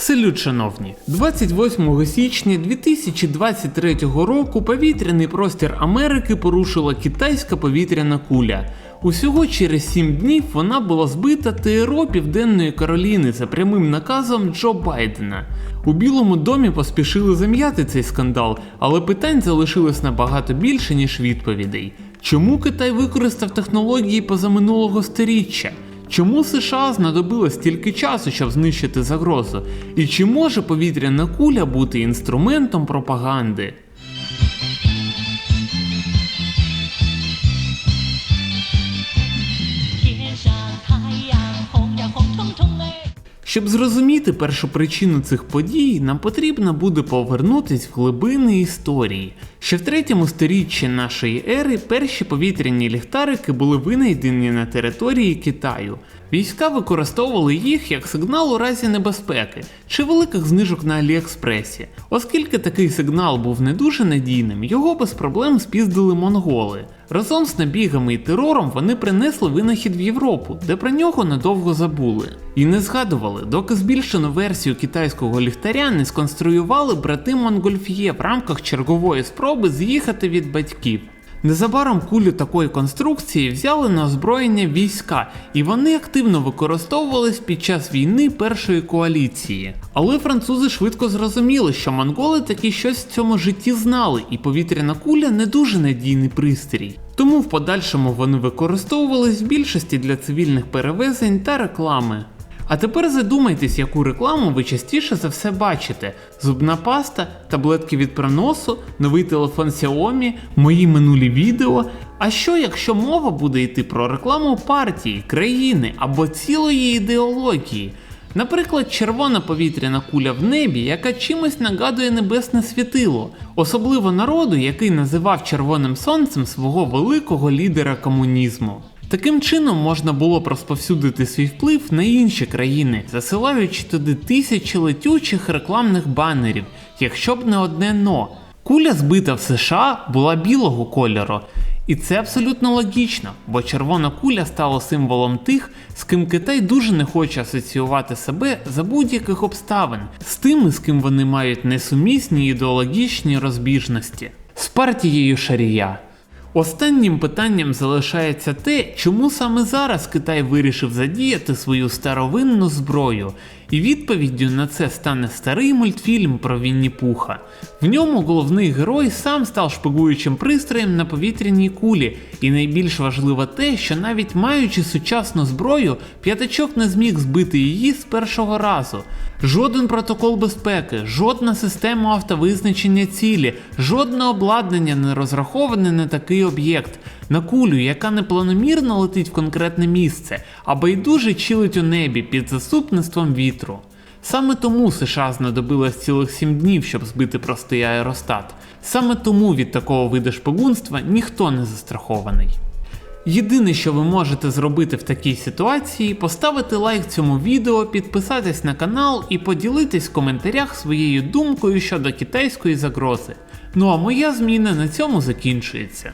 Салют, шановні! 28 січня 2023 року повітряний простір Америки порушила китайська повітряна куля. Усього через 7 днів вона була збита ТРО Південної Кароліни за прямим наказом Джо Байдена. У Білому домі поспішили зам'яти цей скандал, але питань залишилось набагато більше, ніж відповідей. Чому Китай використав технології позаминулого сторіччя? Чому США знадобилось стільки часу, щоб знищити загрозу? І чи може повітряна куля бути інструментом пропаганди? “天 Щоб зрозуміти першу причину цих подій, нам потрібно буде повернутись в глибини історії. Ще в третьому сторіччі нашої ери перші повітряні ліхтарики були винайдені на території Китаю. Війська використовували їх як сигнал у разі небезпеки чи великих знижок на Аліекспресі. Оскільки такий сигнал був не дуже надійним, його без проблем спіздили монголи. Разом з набігами і терором вони принесли винахід в Європу, де про нього надовго забули. І не згадували, доки збільшену версію китайського ліхтаря не сконструювали брати Монгольф'є в рамках чергової спроби з'їхати від батьків. Незабаром кулю такої конструкції взяли на озброєння війська, і вони активно використовувались під час війни першої коаліції. Але французи швидко зрозуміли, що монголи таки щось в цьому житті знали, і повітряна куля не дуже надійний пристрій. Тому в подальшому вони використовувались в більшості для цивільних перевезень та реклами. А тепер задумайтесь, яку рекламу ви частіше за все бачите: зубна паста, таблетки від проносу, новий телефон Xiaomi, мої минулі відео. А що якщо мова буде йти про рекламу партії, країни або цілої ідеології? Наприклад, червона повітряна куля в небі, яка чимось нагадує небесне світило, особливо народу, який називав червоним сонцем свого великого лідера комунізму. Таким чином можна було б розповсюдити свій вплив на інші країни, засилаючи туди тисячі летючих рекламних банерів, якщо б не одне но. Куля збита в США була білого кольору. І це абсолютно логічно, бо червона куля стала символом тих, з ким Китай дуже не хоче асоціювати себе за будь-яких обставин, з тими, з ким вони мають несумісні ідеологічні розбіжності, з партією Шарія. Останнім питанням залишається те, чому саме зараз Китай вирішив задіяти свою старовинну зброю, і відповіддю на це стане старий мультфільм про Вінні Пуха. В ньому головний герой сам став шпигуючим пристроєм на повітряній кулі, і найбільш важливо те, що навіть маючи сучасну зброю, п'ятачок не зміг збити її з першого разу. Жоден протокол безпеки, жодна система автовизначення цілі, жодне обладнання не розраховане на такий об'єкт, на кулю, яка не планомірно летить в конкретне місце, а байдуже чилить у небі під заступництвом вітру. Саме тому США знадобилось цілих 7 днів, щоб збити простий аеростат. Саме тому від такого виду шпигунства ніхто не застрахований. Єдине, що ви можете зробити в такій ситуації, поставити лайк цьому відео, підписатись на канал і поділитись в коментарях своєю думкою щодо китайської загрози. Ну а моя зміна на цьому закінчується.